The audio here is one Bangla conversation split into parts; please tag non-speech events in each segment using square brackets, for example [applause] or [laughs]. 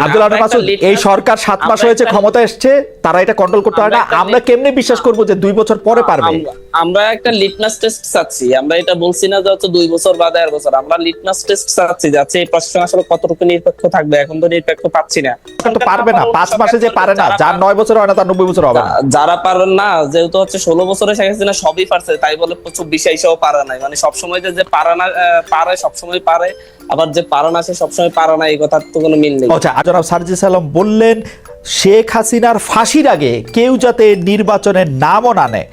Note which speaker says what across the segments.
Speaker 1: আব্দুল
Speaker 2: আমরা
Speaker 1: মাসুদ এই সরকার সাত মাস হয়েছে ক্ষমতা এসছে তারা এটা কন্ট্রোল করতে পারে না।
Speaker 2: আমরা
Speaker 1: কেমনে বিশ্বাস করব যে দুই বছর পরে পারবে?
Speaker 2: আমরা- একটা লিটমাস টেস্ট চাচ্ছি। আমরা এটা বলছি না যে হচ্ছে দুই বছর বা দেড় বছর। আমরা লিটমাস টেস্ট চাচ্ছি যাচ্ছে এই প্রশাসন আসলে কতটুকু নিরপেক্ষ থাকবে এখন তো নিরপেক্ষ পাচ্ছি না।
Speaker 1: তো পারবে না পাঁচ মাসে যে পারে না যার নয় বছর হয় না তার নব্বই বছর হবে
Speaker 2: যারা পারেন না যেহেতু হচ্ছে ষোলো বছরে শেখ হাসিনা সবই পারছে তাই বলে চব্বিশে এসেও পারে নাই। মানে সবসময় যে পারে না পারে সবসময় পারে আবার যে পারে না সে সবসময় পারে না এই কথার তো কোনো মিল নেই।
Speaker 1: আচ্ছা আর জনাব সার্জি সালাম বললেন শেখ হাসিনার ফাঁসির আগে কেউ যাতে নির্বাচনের নামও না নেয়।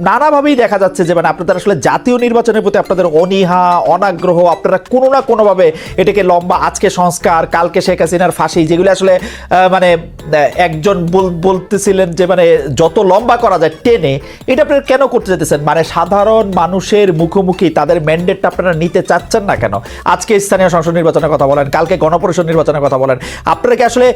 Speaker 1: নানাভাবেই দেখা যাচ্ছে যে মানে আপনাদের আসলে জাতীয় নির্বাচনের প্রতি আপনাদের অনীহা, অনাগ্রহ, আপনারা কোনো না কোনোভাবে এটাকে লম্বা আজকে সংস্কার, কালকে শেখ হাসিনার ফাঁসি, যেগুলো আসলে মানে একজন বল- বলতেছিলেন যে মানে যত লম্বা করা যায় টেনে, এটা আপনারা কেন করতে যেতেছেন মানে সাধারণ মানুষের মুখোমুখি তাদের ম্যান্ডেটটা আপনারা নিতে চাচ্ছেন না কেন? আজকে স্থানীয় সংসদ নির্বাচনের কথা বলেন, কালকে গণপরিষদ নির্বাচনের কথা বলেন। আপনারা কি আসলে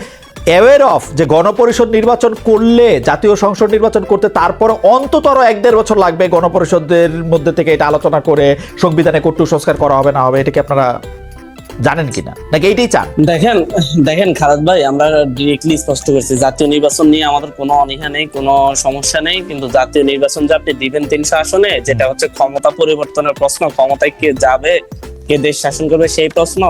Speaker 1: অ্যাওয়ার অফ যে গণপরিষদ নির্বাচন করলে, জাতীয় সংসদ নির্বাচন করতে তারপর অন্ততর এক দেড় বছর লাগবে গণপরিষদের মধ্যে থেকে এটা আলোচনা করে সংবিধানে কটু সংস্কার করা হবে না হবে এটাকে আপনারা জানেন কিনা? নাকি এইটাই চান?
Speaker 2: দেখেন দেখেন খারাপ ভাই, আমরা ডিরেক্টলি স্পষ্ট করছি, জাতীয় নির্বাচন নিয়ে আমাদের কোনো অনীহা নেই, কোনো সমস্যা নেই, কিন্তু জাতীয় নির্বাচন যে আপনি দিবেন তিনশো আসনে, যেটা হচ্ছে ক্ষমতা পরিবর্তনের প্রশ্ন, ক্ষমতায় কে যাবে কে দেশ শাসন করবে সেই প্রশ্ন।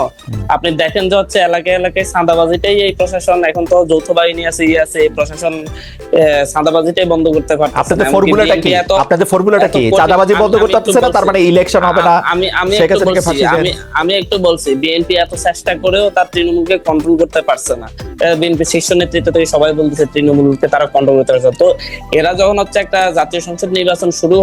Speaker 2: আপনি দেখেন যে হচ্ছে এলাকায় এলাকায় চাঁদাবাজিটাই এই প্রশাসন এখন তো যৌথ বাহিনী আছে ইয়ে আছে এই প্রশাসন আহ, চাঁদাবাজিটাই বন্ধ করতে পারছে
Speaker 1: আপনাদের ফর্মুলাটা কি? আপনাদের ফর্মুলাটা কি?
Speaker 2: আমি-
Speaker 1: বন্ধ করতে পারছে না তার মানে ইলেকশন হবে না।
Speaker 2: আমি আমি একটু বলছি। আমি আমি একটু বলছি বিএনপি এত চেষ্টা করেও তার তৃণমূলকে কন্ট্রোল করতে পারছে না। বিএনপি শীর্ষ নেতৃত্ব থেকে সবাই বলতেছে তৃণমূলকে তারা কন্ট্রোল করতে পারছে তো এরা যখন হচ্ছে একটা জাতীয় সংসদ নির্বাচন শুরু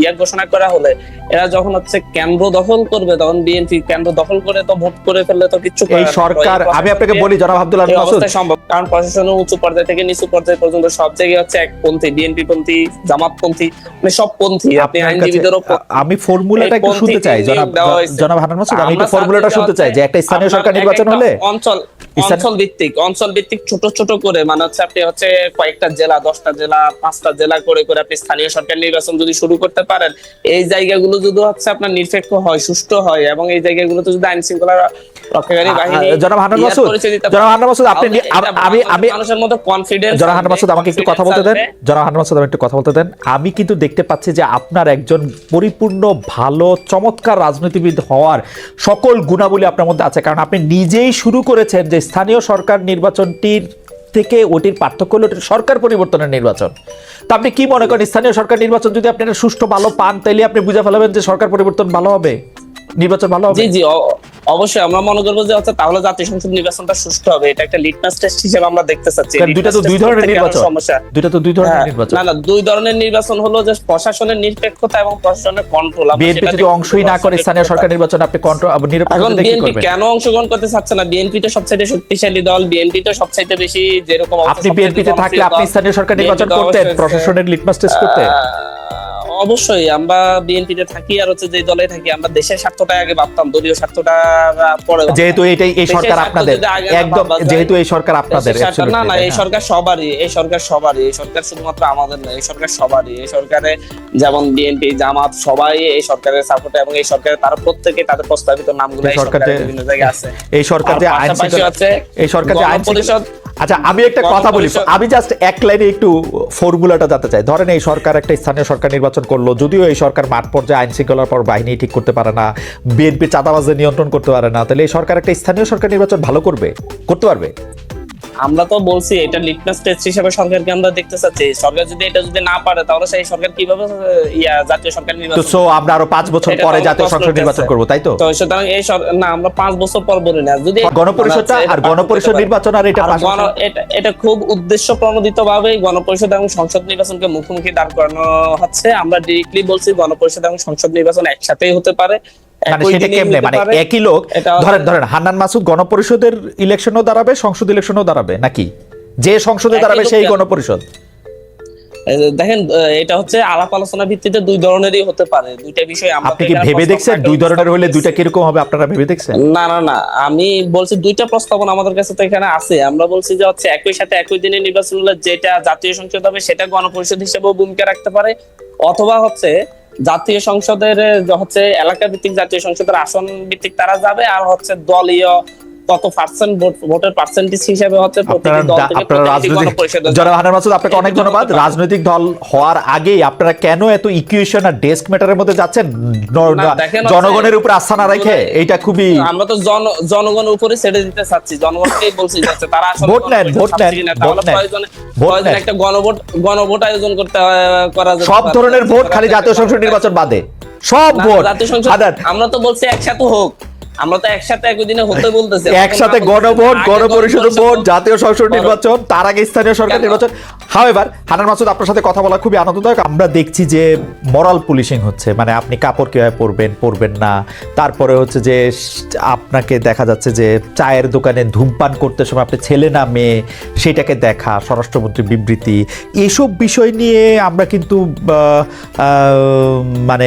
Speaker 2: ইয়া ঘোষণা করা হলে এরা যখন হচ্ছে কেন্দ্র দখল করবে তখন বিএনপি কেন্দ্র দখল করে তো ভোট করে ফেললে তো কিছু
Speaker 1: এই সরকার আমি আপনাকে বলি জনাব আব্দুল
Speaker 2: এই
Speaker 1: মাসুদ।
Speaker 2: সম্ভব কারণ প্রশাসনের উঁচু পর্যায় থেকে নিচু পর্যায় পর্যন্ত সব জায়গায় হচ্ছে এক পন্থী বিএনপি পন্থী জামাত পন্থী মানে সব পন্থী আপনি
Speaker 1: আমি ফর্মুলাটা একটু শুনতে চাই জনাব জনাব হানান মাসুদ আমি একটু ফর্মুলাটা শুনতে চাই যে একটা স্থানীয় সরকার নির্বাচন হলে
Speaker 2: অঞ্চল অঞ্চল ভিত্তিক অঞ্চল ভিত্তিক ছোট ছোট করে মানে হচ্ছে আপনি হচ্ছে কয়েকটা জেলা দশটা জেলা পাঁচটা জেলা করে করে আপনি স্থানীয় সরকার নির্বাচন যদি শুরু করতে পারেন এই জায়গাগুলো যদি হচ্ছে আপনার নিরপেক্ষ হয় সুষ্ঠু হয় এবং এই জায়গাগুলোতে যদি আইন শৃঙ্খলা রক্ষাকারী বাহিনী
Speaker 1: জনাব হান্নান মাসুদ, জনাব হান্নান মাসুদ, আপনি আমি- আমি-
Speaker 2: মানুষের মধ্যে কনফিডেন্স
Speaker 1: জনাব হান্নান মাসুদ আমাকে একটু কথা বলতে দেন। জনাব হান্নান মাসুদ আমি একটু কথা বলতে দেন। আমি কিন্তু দেখতে পাচ্ছি যে আপনার একজন পরিপূর্ণ ভালো চমৎকার রাজনীতিবিদ হওয়ার সকল গুণাবলী আপনার মধ্যে আছে। কারণ আপনি নিজেই শুরু করেছেন যে স্থানীয় সরকার নির্বাচনটির থেকে ওটির পার্থক্য হলো সরকার পরিবর্তনের নির্বাচন। তা আপনি কি মনে করেন, স্থানীয় সরকার নির্বাচন যদি আপনি একটা সুষ্ঠু ভালো পান, তাইলে আপনি বুঝে ফেলাবেন যে সরকার পরিবর্তন ভালো হবে? নির্বাচন ভালো হবে?
Speaker 2: জি জি অবশ্যই আমরা মনে করব যে হচ্ছে তাহলে জাতীয় সংসদ নির্বাচনটা সুষ্ঠু হবে। এটা একটা লিটমাস টেস্ট হিসেবে আমরা দেখতে চাচ্ছি
Speaker 1: দুইটা তো দুই ধরনের নির্বাচন।
Speaker 2: সমস্যা।
Speaker 1: দুইটা তো দুই ধরনের
Speaker 2: হ্যাঁ,
Speaker 1: নির্বাচন।
Speaker 2: না না দুই ধরনের নির্বাচন হলো যে প্রশাসনের নিরপেক্ষতা এবং প্রশাসনের কন্ট্রোল
Speaker 1: বিএনপি যদি অংশই না করে স্থানীয় সরকার নির্বাচন আপনি কন্ট্রোল নিরপেক্ষ
Speaker 2: এখন
Speaker 1: দেখে
Speaker 2: বিএনপি কেন অংশগ্রহণ করতে চাচ্ছে না? বিএনপি তো সবচেয়ে শক্তিশালী দল বিএনপি তো সবচেয়ে বেশি যেরকম
Speaker 1: আপনি বিএনপিতে থাকলে আপনি স্থানীয় সরকার নির্বাচন করতেন প্রশাসনের লিটমাস টেস্ট করতে
Speaker 2: আহ, অবশ্যই আমরা বিএনপিতে থাকি আর হচ্ছে যে দলে থাকি আমরা দেশের স্বার্থটা আগে ভাবতাম দলীয় স্বার্থটা পরে
Speaker 1: যেহেতু এটাই এই সরকার আপনাদের একদম যেহেতু এই সরকার আপনাদের
Speaker 2: না না এই সরকার সবারই এই সরকার সবারই এই সরকার শুধুমাত্র আমাদের না এই সরকার সবারই। এই সরকারে যেমন বিএনপি জামাত সবাই এই সরকারের সাপোর্টে এবং এই সরকারে তারা প্রত্যেকে তাদের প্রস্তাবিত নামগুলো
Speaker 1: এই সরকার
Speaker 2: সরকারের বিভিন্ন জায়গায় আছে।
Speaker 1: এই সরকার যে আইন শৃঙ্খলা- এই সরকার যে আইন শৃঙ্খলা- আচ্ছা আমি একটা কথা বলি। আমি জাস্ট এক লাইনে একটু ফর্মুলাটা জানতে চাই। ধরেন এই সরকার একটা স্থানীয় সরকার নির্বাচন করল। যদিও এই সরকার মাঠ পর্যায়ে আইন শৃঙ্খলার পর বাহিনী ঠিক করতে পারে না, বিএনপি চাঁদাবাজদের নিয়ন্ত্রণ করতে পারে না, তাহলে এই সরকার একটা স্থানীয় সরকার নির্বাচন ভালো করবে? করতে পারবে?
Speaker 2: আমরা তো বলছি এটা লিটমাস টেস্ট হিসেবে সরকারকে আমরা দেখতে চাচ্ছি। সরকার যদি এটা যদি না পারে তাহলে সেই সরকার কীভাবে ইয়া জাতীয় সরকার নির্বাচন
Speaker 1: সো আমরা আরও পাঁচ বছর পরে জাতীয় সংসদ নির্বাচন। করব তাই তো?
Speaker 2: তো সুতরাং এই না আমরা পাঁচ বছর পর বলি না। যদি
Speaker 1: গণপরিষদটা আর গণপরিষদ নির্বাচন আর এটা
Speaker 2: এটা- এটা খুব উদ্দেশ্য প্রণোদিত ভাবে গণপরিষদ এবং সংসদ নির্বাচনকে মুখোমুখি দাঁড় করানো হচ্ছে। আমরা ডিরেক্টলি বলছি গণপরিষদ এবং সংসদ নির্বাচন একসাথেই হতে পারে।
Speaker 1: মানে সেটা কেমনে? মানে একই লোক ধরেন ধরেন হান্নান মাসুদ গণপরিষদের ইলেকশনও দাঁড়াবে সংসদ ইলেকশনও দাঁড়াবে নাকি? যে সংসদে দাঁড়াবে সেই গণপরিষদ।
Speaker 2: দেখেন এটা হচ্ছে আলাপ আলোচনা ভিত্তিতে দুই ধরনেরই হতে পারে। দুইটা বিষয় আমরা
Speaker 1: আপনি কি ভেবে দেখছেন? দুই ধরনের হলে দুইটা কীরকম হবে আপনারা ভেবে দেখছেন?
Speaker 2: না না না আমি বলছি দুইটা প্রস্তাবন আমাদের কাছে তো এখানে আছে। আমরা বলছি যে হচ্ছে একই সাথে একই দিনে নির্বাচন হলে যেটা জাতীয় সংসদ হবে সেটা গণপরিষদ হিসেবেও ভূমিকা রাখতে পারে। অথবা হচ্ছে জাতীয় সংসদের হচ্ছে এলাকা ভিত্তিক জাতীয় সংসদের আসন ভিত্তিক তারা যাবে আর হচ্ছে দলীয় কত পার্সেন্ট ভোটের পার্সেন্টেজ হিসাবে হচ্ছে
Speaker 1: আপনারা
Speaker 2: প্রতিটি দল থেকে প্রতিটি
Speaker 1: রাজনৈতিক
Speaker 2: গণপরিষদের
Speaker 1: জনাব হানান মাসুদ আপনাকে অনেক ধন্যবাদ। রাজনৈতিক দল হওয়ার আগেই আপনারা কেন এত ইকুয়েশন আর ডেস্ক ম্যাটারের মধ্যে যাচ্ছেন? জনগণের উপর আস্থা না রেখে এইটা খুবই
Speaker 2: আমরা তো জন জনগণের উপরে ছেড়ে দিতে চাচ্ছি। জনগণকেই বলছি যাচ্ছে তারা আসলে
Speaker 1: ভোট নেন, ভোট নেন, ভোট নেন। ভোট নেন।
Speaker 2: একটা গণভোট গণভোট আয়োজন করতে করা
Speaker 1: সব ধরনের ভোট খালি জাতীয় সংসদ নির্বাচন বাদে। সব ভোট।
Speaker 2: জাতীয় সংসদ আমরা তো বলছি একসাথে হোক। আমরা তো একসাথে একই দিনে হতে বলতেছি। [laughs]
Speaker 1: একসাথে গণভোট গণপরিষদ ভোট জাতীয় সংসদ নির্বাচন তার আগে স্থানীয় সরকার? নির্বাচন। হাওয়েভার হানান মাসুদ আপনার সাথে কথা বলা খুবই আনন্দদায়ক। আমরা দেখছি যে মরাল পুলিশিং হচ্ছে মানে আপনি কাপড় কীভাবে পরবেন পরবেন না। তারপরে হচ্ছে যে আপনাকে দেখা যাচ্ছে যে চায়ের দোকানে ধূমপান করতে সময় আপনি ছেলে না মেয়ে সেটাকে দেখা স্বরাষ্ট্রমন্ত্রী বিবৃতি। এসব বিষয় নিয়ে আমরা কিন্তু মানে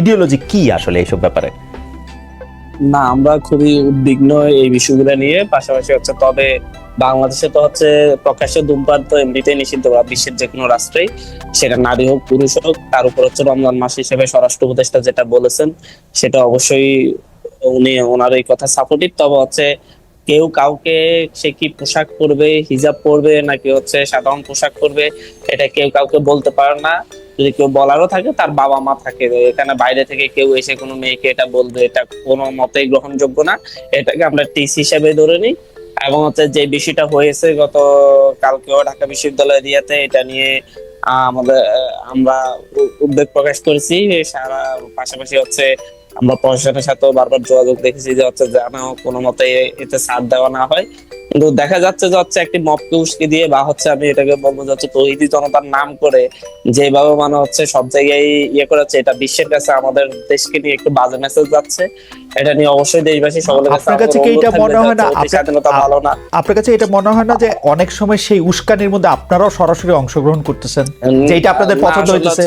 Speaker 1: ইডিওলজি কি আসলে এইসব ব্যাপারে?
Speaker 2: না, আমরা খুবই উদ্বিগ্ন এই বিষয়গুলো নিয়ে। পাশাপাশি হচ্ছে তবে বাংলাদেশে তো হচ্ছে প্রকাশ্যে ধূমপান তো এমনিতেই নিষিদ্ধ করা বিশ্বের যে কোনো রাষ্ট্রেই। সেটা নারী হোক, পুরুষ হোক, তার উপর হচ্ছে রমজান মাস হিসেবে স্বরাষ্ট্র উপদেষ্টা যেটা বলেছেন, সেটা অবশ্যই উনি ওনার এই কথা সাপোর্টিভ তবে হচ্ছে কেউ কাউকে সে কি পোশাক পরবে, হিজাব পরবে, নাকি হচ্ছে সাধারণ পোশাক পরবে, এটা কেউ কাউকে বলতে পারে না। যদি কেউ বলারও থাকে, তার বাবা মা থাকে এখানে বাইরে থেকে কেউ এসে কোনো মেয়েকে এটা বলবে, এটা কোনো মতেই গ্রহণযোগ্য না। এটাকে আমরা টিস হিসেবে ধরে নিই। এবং হচ্ছে যে বিষয়টা হয়েছে গত, কালকেও ঢাকা বিশ্ববিদ্যালয় দিয়াতে এটা নিয়ে আমাদের আমরা উদ্বেগ প্রকাশ করেছি। সারা, পাশাপাশি হচ্ছে আমরা প্রশাসনের সাথেও বারবার যোগাযোগ দেখেছি যে হচ্ছে যেন কোনো মতে এতে ছাড় দেওয়া না হয়। কিন্তু দেখা যাচ্ছে যে হচ্ছে একটি মপকে উস্কে দিয়ে বা হচ্ছে আমি এটাকে বলব যে হচ্ছে তহিদি জনতার নাম করে যেভাবে মানে হচ্ছে সব জায়গায় ইয়ে করে হচ্ছে এটা বিশ্বের কাছে আমাদের দেশকে নিয়ে একটু বাজে মেসেজ যাচ্ছে। এটা নিয়ে অবশ্যই দেশবাসী সকলের কাছে
Speaker 1: আপনার কাছে কি এটা মনে হয় না?
Speaker 2: স্বাধীনতা ভালো না?
Speaker 1: আপনার কাছে এটা মনে হয় না যে অনেক সময় সেই উস্কানির মধ্যে আপনারাও সরাসরি অংশগ্রহণ করতেছেন? যে এটা আপনাদের পছন্দ হইতেছে।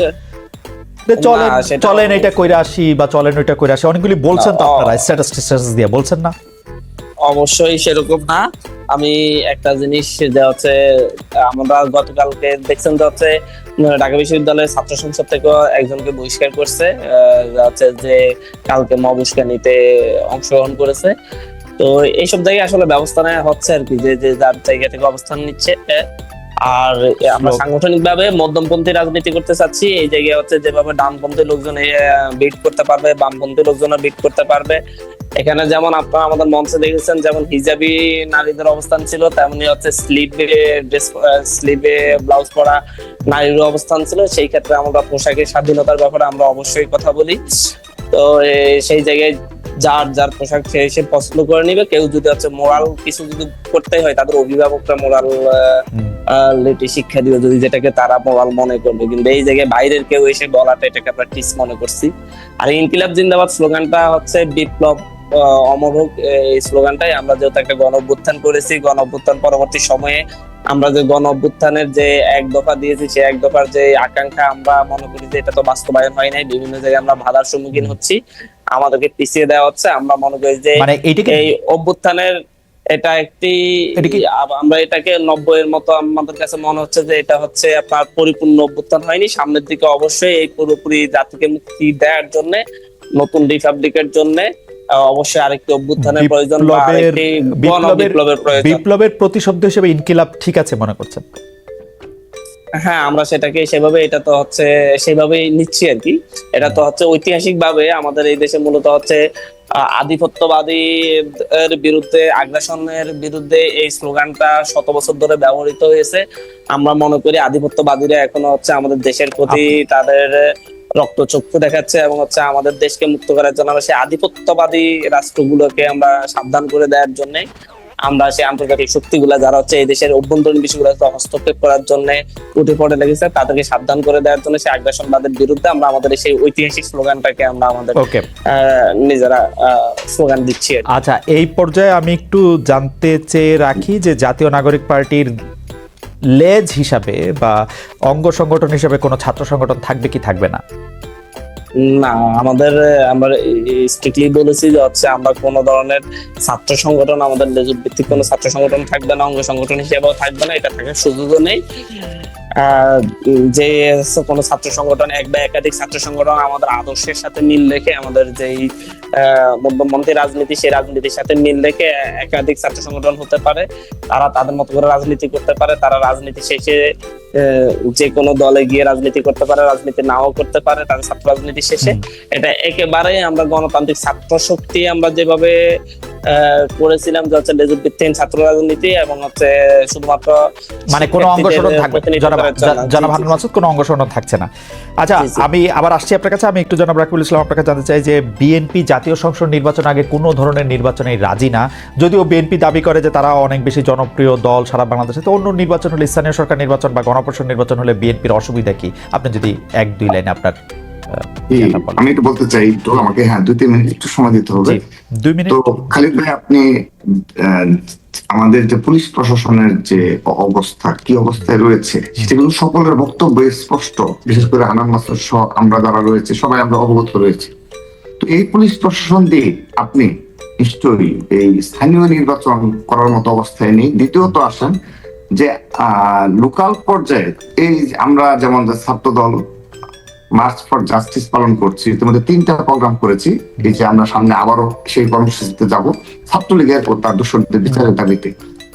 Speaker 1: চলেন চলেন এটা কইরা আসি বা চলেন ওইটা কইরা আসি। অনেকগুলি বলছেন তো আপনারা স্ট্যাটাস স্ট্যাটাস দিয়ে। বলছেন না?
Speaker 2: অবশ্যই সেরকম না। আমি একটা জিনিস যে হচ্ছে, আমরা গতকালকে দেখছেন যে হচ্ছে ঢাকা বিশ্ববিদ্যালয়ের ছাত্র সংসদ থেকে একজনকে বহিষ্কার করছে হচ্ছে যে কালকে মব নিতে অংশগ্রহণ করেছে। তো এইসব জায়গায় আসলে ব্যবস্থা নেওয়া হচ্ছে আর কি, যে যে যার জায়গা থেকে অবস্থান নিচ্ছে আর আমরা সাংগঠনিক ভাবে মধ্যমপন্থী রাজনীতি করতে চাচ্ছি এই জায়গায় হচ্ছে যেভাবে ডানপন্থী লোকজন বিট করতে পারবে বামপন্থী লোকজন বিট করতে পারবে। এখানে যেমন আপনারা আমাদের মঞ্চে দেখেছেন যেমন হিজাবি নারীদের অবস্থান ছিল তেমনি হচ্ছে স্লিভে ড্রেস স্লিভে ব্লাউজ পরা নারীর অবস্থান ছিল। সেই ক্ষেত্রে আমরা পোশাকের স্বাধীনতার ব্যাপারে আমরা অবশ্যই কথা বলি। তো সেই জায়গায় যার যার পোশাক সে সে পছন্দ করে নিবে। কেউ যদি হচ্ছে মোরাল কিছু যদি করতে হয় তাদের অভিভাবকরা মোরাল লিটি শিক্ষা দিবে যদি যেটাকে তারা মোরাল মনে করবে। কিন্তু এই জায়গায় বাইরের কেউ এসে বলাটা এটাকে আমরা টিস মনে করছি। আর ইনকিলাব জিন্দাবাদ স্লোগানটা হচ্ছে বিপ্লব অমর হোক এই স্লোগানটাই। আমরা যেহেতু একটা গণ অভ্যুত্থান করেছি গণ অভ্যুত্থান পরবর্তী সময়ে আমরা যে গণ অভ্যুত্থানের যে এক দফা দিয়েছি সেই এক দফার যে আকাঙ্ক্ষা আমরা মনে করি যে এটা তো বাস্তবায়ন হয় নাই বিভিন্ন জায়গায় আমরা বাধার সম্মুখীন হচ্ছি আমাদেরকে পিছিয়ে দেওয়া হচ্ছে আমরা মনে করি যে
Speaker 1: মানে
Speaker 2: এই অভ্যুত্থানের এটা একটি আমরা এটাকে নব্বইয়ের মতো আমাদের কাছে মনে হচ্ছে যে এটা হচ্ছে আপনার পরিপূর্ণ অভ্যুত্থান হয়নি সামনের দিকে অবশ্যই এই পুরোপুরি জাতিকে মুক্তি দেওয়ার জন্য নতুন রিপাবলিকের জন্য অবশ্যই আরেকটি অভ্যুত্থানের প্রয়োজন বা
Speaker 1: বিপ্লবের
Speaker 2: আরেকটি
Speaker 1: বিপ্লবের
Speaker 2: বিপ্লবের প্রয়োজন।
Speaker 1: বিপ্লবের প্রতিশব্দ হিসেবে ইনকিলাব ঠিক আছে মনে করছেন?
Speaker 2: হ্যাঁ আমরা সেটাকে সেভাবে এটা তো হচ্ছে সেভাবেই নিচ্ছি আর কি। এটা তো হচ্ছে ঐতিহাসিক ভাবে আমাদের এই দেশে মূলত হচ্ছে আধিপত্যবাদী এর বিরুদ্ধে আগ্রাসনের বিরুদ্ধে এই স্লোগানটা শত বছর ধরে ব্যবহৃত হয়েছে। আমরা মনে করি আধিপত্যবাদীরা এখনও হচ্ছে আমাদের দেশের প্রতি তাদের রক্তচক্ষু দেখাচ্ছে এবং হচ্ছে আমাদের দেশকে মুক্ত করার জন্য আমরা সেই আধিপত্যবাদী রাষ্ট্রগুলোকে আমরা সাবধান করে দেওয়ার জন্য আমরা সেই আন্তর্জাতিক শক্তিগুলা যারা হচ্ছে এই দেশের অভ্যন্তরীণ বিষয়গুলোতে হস্তক্ষেপ করার জন্য উঠে পড়ে লেগেছে তাদেরকে সাবধান করে দেওয়ার জন্য সেই আগ্রাসনবাদের বিরুদ্ধে আমরা আমাদের সেই ঐতিহাসিক স্লোগানটাকে আমরা আমাদের নিজেরা স্লোগান দিচ্ছি
Speaker 1: আচ্ছা এই পর্যায়ে আমি একটু জানতে চেয়ে রাখি যে জাতীয় নাগরিক পার্টির লেজ হিসাবে বা অঙ্গ সংগঠন হিসাবে কোনো ছাত্র সংগঠন থাকবে কি থাকবে না?
Speaker 2: না, আমাদের, আমরা স্ট্রিক্টলি বলেছি যে হচ্ছে আমরা কোন ধরনের ছাত্র সংগঠন, আমাদের লেজুর ভিত্তিক কোনো ছাত্র সংগঠন থাকবে না, অঙ্গ সংগঠন হিসেবেও থাকবে না, এটা থাকার সুযোগও নেই। যে কোনো ছাত্র সংগঠন এক বা একাধিক ছাত্র সংগঠন আমাদের আদর্শের সাথে মিল রেখে আমাদের যেই মধ্যমপন্থী রাজনীতি সেই রাজনীতির সাথে মিল রেখে একাধিক ছাত্র সংগঠন হতে পারে। তারা তাদের মতো করে রাজনীতি করতে পারে তারা রাজনীতি শেষে আহ, যে কোনো দলে গিয়ে রাজনীতি করতে পারে রাজনীতি নাও করতে পারে তাদের ছাত্র রাজনীতি শেষে। এটা একেবারে আমরা গণতান্ত্রিক ছাত্র শক্তি আমরা যেভাবে করেছিলাম যে হচ্ছে লেজুর ভিত্তিহীন ছাত্র রাজনীতি এবং হচ্ছে শুধুমাত্র
Speaker 1: মানে কোনো অঙ্গ থাকবে জনাব। হান্নান মাসুদ কোনো অঙ্গসংগঠন থাকছে না। আচ্ছা। আমি আবার আসছি আপনার কাছে। আমি একটু জনাব রাকিবুল ইসলাম আপনার কাছে জানতে চাই যে বিএনপি জাতীয় সংসদ নির্বাচন আগে কোনো ধরনের নির্বাচনে রাজি না। যদিও বিএনপি দাবি করে যে তারা অনেক বেশি জনপ্রিয় দল সারা বাংলাদেশে। তো অন্য নির্বাচন হলে স্থানীয় সরকার নির্বাচন বা গণপরিষদ নির্বাচন হলে বিএনপির অসুবিধা কি? আপনি যদি এক দুই লাইনে আপনার
Speaker 3: আমি একটু বলতে চাই একটু আমাকে হ্যাঁ দুই তিন মিনিট একটু সময় দিতে হবে। তো খালিদ ভাই আপনি আমাদের যে পুলিশ প্রশাসনের যে অবস্থা কি অবস্থায় রয়েছে সকলের বক্তব্য স্পষ্ট বিশেষ করে আনাম মাস্টার সহ আমরা যারা রয়েছে সবাই আমরা অবগত রয়েছে। তো এই পুলিশ প্রশাসন দিয়ে আপনি নিশ্চয়ই এই স্থানীয় নির্বাচন করার মতো অবস্থায় নেই। দ্বিতীয়ত আসেন যে লোকাল পর্যায়ে এই আমরা যেমন ছাত্র দল মার্চ ফর জাস্টিস পালন করছি। ইতিমধ্যে তিনটা প্রোগ্রাম করেছি। এই যে আমরা সামনে আবারও সেই কর্মসূচিতে যাব। ছাত্রলীগের ও তার দোষরদের বিচারের দাবিতে।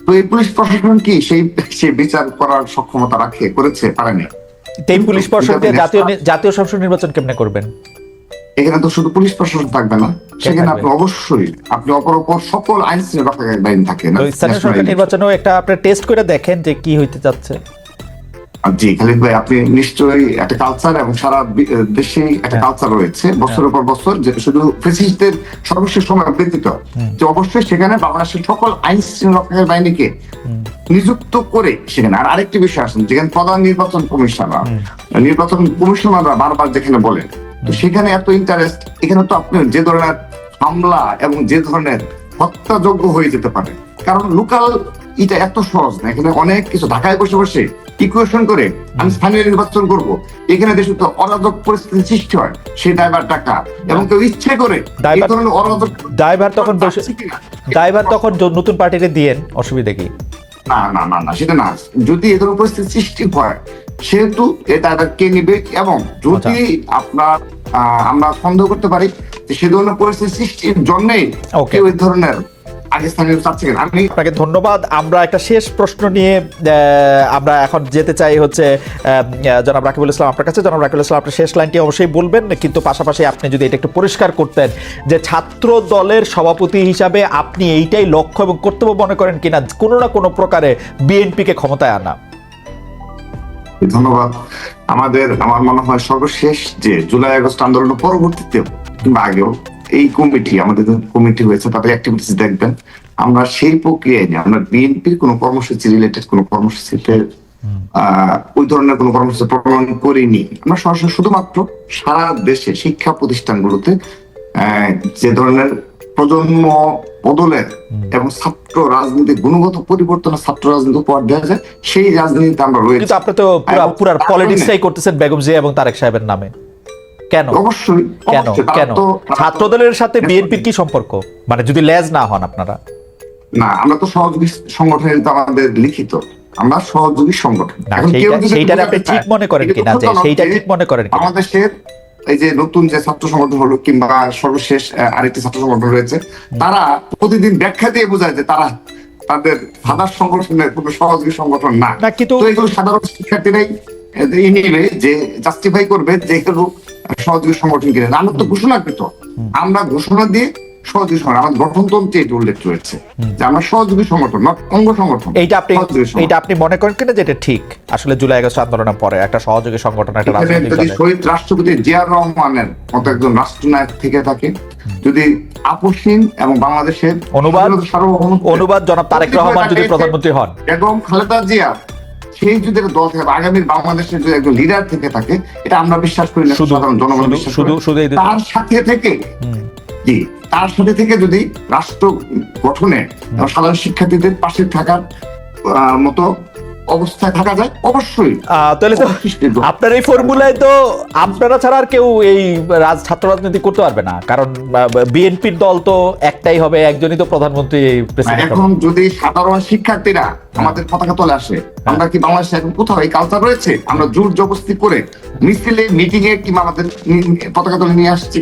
Speaker 3: তো এই পুলিশ প্রশাসন কি সেই সেই বিচার করার সক্ষমতা রাখে করেছে পারেনি
Speaker 1: এই পুলিশ প্রশাসন জাতীয় জাতীয় সংসদ নির্বাচন কেমনে করবেন?
Speaker 3: এখানে তো শুধু পুলিশ প্রশাসন থাকবে না। সেখানে আপনি অবশ্যই আপনি অপর অপর সকল আইন শৃঙ্খলা বাহিনী থাকে না।
Speaker 1: নির্বাচনেও একটা টেস্ট করে দেখেন যে কি হইতে যাচ্ছে।
Speaker 3: জি খালিদ ভাই আপনি নিশ্চয়ই একটা কালচার এবং সারা দেশে একটা
Speaker 1: হ্যাঁ।
Speaker 3: কালচার রয়েছে বছরের পর বছর যে শুধু ফেসিস্টদের সর্বশেষ সময় ব্যতীত। যে অবশ্যই সেখানে বাংলাদেশের সকল আইন শৃঙ্খলা বাহিনীকে নিযুক্ত করে সেখানে। আর আরেকটি বিষয় আসেন যেখানে প্রধান নির্বাচন কমিশনার নির্বাচন কমিশনাররা বারবার যেখানে বলেন তো সেখানে এত ইন্টারেস্ট এখানে তো আপনি যে ধরনের হামলা এবং যে ধরনের হত্যাযোগ্য হয়ে যেতে পারে। কারণ লোকাল এটা এত সহজ না। এখানে অনেক কিছু ঢাকায় বসে বসে ইকুয়েশন করে আমি স্থানীয় নির্বাচন করব। এখানে দেশে তো অরাজক পরিস্থিতি সৃষ্টি হয় সেই ড্রাইভার টাকা। এবং কেউ ইচ্ছে করে এই ধরনের অরাজক
Speaker 1: ড্রাইভার তখন বসে ড্রাইভার তখন নতুন পার্টিতে দিয়েন অসুবিধা কি?
Speaker 3: না না না না সেটা না। যদি এ ধরনের পরিস্থিতি সৃষ্টি হয় সেহেতু এটা আবার কে নিবে এবং যদি আপনার আহ, আমরা সন্দেহ করতে পারি সে ধরনের পরিস্থিতি সৃষ্টির জন্যই
Speaker 1: Okay.
Speaker 3: কেউ এই ধরনের
Speaker 1: আপনাকে ধন্যবাদ। আমরা একটা শেষ প্রশ্ন নিয়ে আমরা এখন যেতে চাই হচ্ছে জনাব রাকিবুল ইসলাম আপনার কাছে। জনাব রাকিবুল ইসলাম আপনার শেষ লাইনটি অবশ্যই বলবেন কিন্তু পাশাপাশি আপনি যদি এটা একটু পরিষ্কার করতেন যে ছাত্র দলের সভাপতি হিসাবে আপনি এইটাই লক্ষ্য এবং কর্তব্য মনে করেন কিনা কোনো না কোনো প্রকারে বিএনপিকে ক্ষমতায় আনা।
Speaker 3: ধন্যবাদ। আমাদের আমার মনে হয় সর্বশেষ যে জুলাই আগস্ট আন্দোলনের পরবর্তীতে কিংবা আগেও এই কমিটি আমাদের কমিটি হয়েছে তাদের অ্যাক্টিভিটিস দেখবেন। আমরা সেই প্রক্রিয়ায় নিয়ে আমরা বিএনপির কোনো কর্মসূচি রিলেটেড কোনো কর্মসূচিতে ওই ধরনের কোনো কর্মসূচি প্রণয়ন করিনি। আমরা সরাসরি শুধুমাত্র সারা দেশে শিক্ষা প্রতিষ্ঠানগুলোতে যে ধরনের প্রজন্ম বদলের এবং ছাত্র রাজনীতি গুণগত পরিবর্তনের ছাত্র রাজনীতি উপহার দেওয়া যায় সেই রাজনীতিতে আমরা রয়েছি।
Speaker 1: কিন্তু আপনি তো পুরা পলিটিক্সটাই করতেছেন বেগম জিয়া এবং তারেক সাহেবের নামে। কেন?
Speaker 3: অবশ্যই
Speaker 1: কেন? কেন? ছাত্রদলের সাথে বিএনপির কি সম্পর্ক? মানে যদি লেজ না হন আপনারা?
Speaker 3: না আমরা তো সহযোগী সংগঠনের আমাদের লিখিত। আমরা সহযোগী সংগঠন।
Speaker 1: সেইটা আপনি ঠিক মনে করেন কিনা যে সেইটা ঠিক মনে করেন
Speaker 3: আমাদের এই যে নতুন যে ছাত্র সংগঠন হলো কিংবা সর্বশেষ আরেকটি ছাত্র সংগঠন রয়েছে তারা প্রতিদিন ব্যাখ্যা দিয়ে বোঝায় যে তারা তাদের ফাদার সংগঠনের কোনো সহযোগী সংগঠন না।
Speaker 1: কিন্তু-
Speaker 3: এগুলো সাধারণ শিক্ষার্থীরাই নেবে যে জাস্টিফাই করবে যে এগুলো সহযোগী সংগঠন কিনে আমরা তো ঘোষণা ঘোষণাকৃত আমরা ঘোষণা দিয়ে সহযোগী সংগঠন আমাদের গঠনতন্ত্রে এটি উল্লেখ রয়েছে যে আমরা সহযোগী সংগঠন নট অঙ্গ সংগঠন
Speaker 1: এইটা আপনি আপনি মনে করেন কিনা যে এটা ঠিক? আসলে জুলাই আগস্ট আন্দোলনের পরে একটা সহযোগী সংগঠন একটা রাজনৈতিক
Speaker 3: যদি শহীদ রাষ্ট্রপতি জিয়াউর রহমানের মতো একজন রাষ্ট্রনায়ক থেকে থাকে যদি আপসহীন এবং বাংলাদেশের
Speaker 1: অনুবাদ? অনুবাদ জনাব তারেক রহমান যদি প্রধানমন্ত্রী হন।
Speaker 3: এবং খালেদা জিয়া সেই যদি একটা দল থাকে আগামীর বাংলাদেশের যদি একজন লিডার থেকে থাকে এটা আমরা বিশ্বাস করি না সাধারণ জনগণ বিশ্বাস করে। তার সাথে থেকে জি তার সাথে থেকে যদি রাষ্ট্র গঠনে সাধারণ শিক্ষার্থীদের পাশে থাকার আহ, মতো অবস্থায় থাকা যায় অবশ্যই।
Speaker 1: তাহলে তো আপনার এই ফর্মুলায় তো আপনারা ছাড়া আর কেউ এই রাজ ছাত্র রাজনীতি করতে পারবে না। কারণ বিএনপির দল তো একটাই হবে একজনই তো প্রধানমন্ত্রী
Speaker 3: এখন যদি সাধারণ শিক্ষার্থীরা আমাদের পতাকা তলে আসে আমরা কি বাংলাদেশে এখন কোথাও এই কালচার রয়েছে? আমরা জোর জবস্তি করে মিছিলে মিটিং এ কিংবা আমাদের পতাকা তলে নিয়ে আসছি?